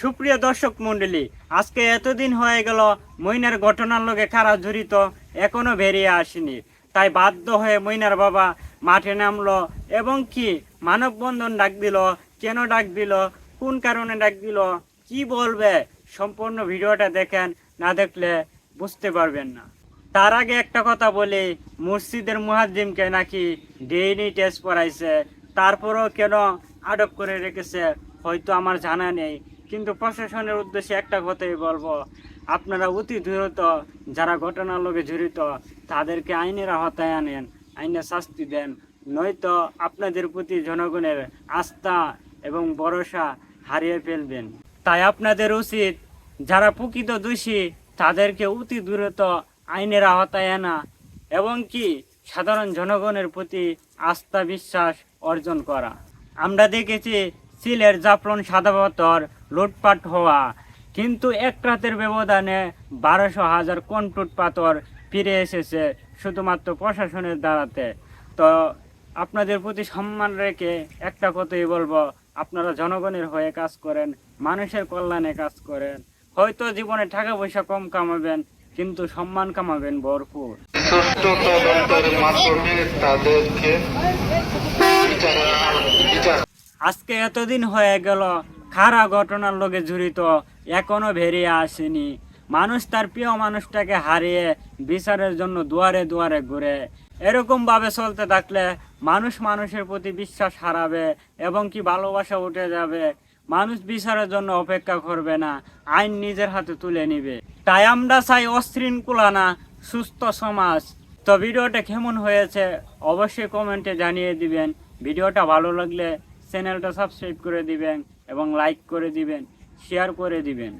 সুপ্রিয় দর্শক মন্ডলী আজকে এতদিন হয়ে গেল মইনার ঘটনার লগে খারাপ জড়িত, এখনও বেরিয়ে আসেনি। তাই বাধ্য হয়ে মইনার বাবা মাঠে নামলো এবং কি মানববন্ধন ডাক দিল, কেন ডাক দিল, কোন কারণে ডাক দিল, কি বলবে, সম্পূর্ণ ভিডিওটা দেখেন, না দেখলে বুঝতে পারবেন না। তার আগে একটা কথা বলি, মসজিদের মুহাজ্জিমকে নাকি ডেইনি টেস্ট করাইছে তারপরও কেন আটক করে রেখেছে হয়তো আমার জানা নেই, কিন্তু প্রশাসনের উদ্দেশ্যে একটা কথাই বলব। আপনারা অতি দ্রুত যারা ঘটনার লোকে জড়িত, তাদেরকে আইনের আওতায় আনেন আইনে শাস্তি দেন। নয়তো আপনাদের প্রতি জনগণের আস্থা এবং ভরসা হারিয়ে ফেলবেন। তাই আপনাদের উচিত যারা প্রকৃত দোষী, তাদেরকে অতি দ্রুত আইনের আওতায় আনা এবং কি সাধারণ জনগণের প্রতি আস্থা, বিশ্বাস অর্জন করা। আমরা দেখেছি সিলের জাফরন সাদাবতর লুটপাট হওয়া। কিন্তু এক রাতের ব্যবধানে বারোশো হাজার কন্টুট পাথর ফিরে এসেছে শুধুমাত্র প্রশাসনের দ্বারাতে। তো আপনাদের প্রতি সম্মান রেখে একটা কথাই বলব, আপনারা জনগণের হয়ে কাজ করেন, মানুষের কল্যাণে কাজ করেন। হয়তো জীবনে টাকা পয়সা কম কামাবেন, কিন্তু সম্মান কামাবেন ভরপুর। সুষ্ঠু তদন্তের মাধ্যমে তাদেরকে আজকে এতদিন হয়ে গেল খারাপ ঘটনার লোকে জড়িত, এখনও বেরিয়ে আসেনি। মানুষ তার প্রিয় মানুষটাকে হারিয়ে বিচারের জন্য দুয়ারে দুয়ারে ঘুরে। এরকম ভাবে চলতে থাকলে মানুষ মানুষের প্রতি বিশ্বাস হারাবে এবং কি ভালোবাসা উঠে যাবে? মানুষ বিচারের জন্য অপেক্ষা করবে না, আইন নিজের হাতে তুলে নিবে। তাই আমরা চাই অশৃঙ্খলা সুস্থ সমাজ। তো ভিডিওটা কেমন হয়েছে অবশ্যই কমেন্টে জানিয়ে দিবেন। ভিডিওটা ভালো লাগলে চ্যানেলটা সাবস্ক্রাইব করে দিবেন এবং লাইক করে দিবেন শেয়ার করে দিবেন।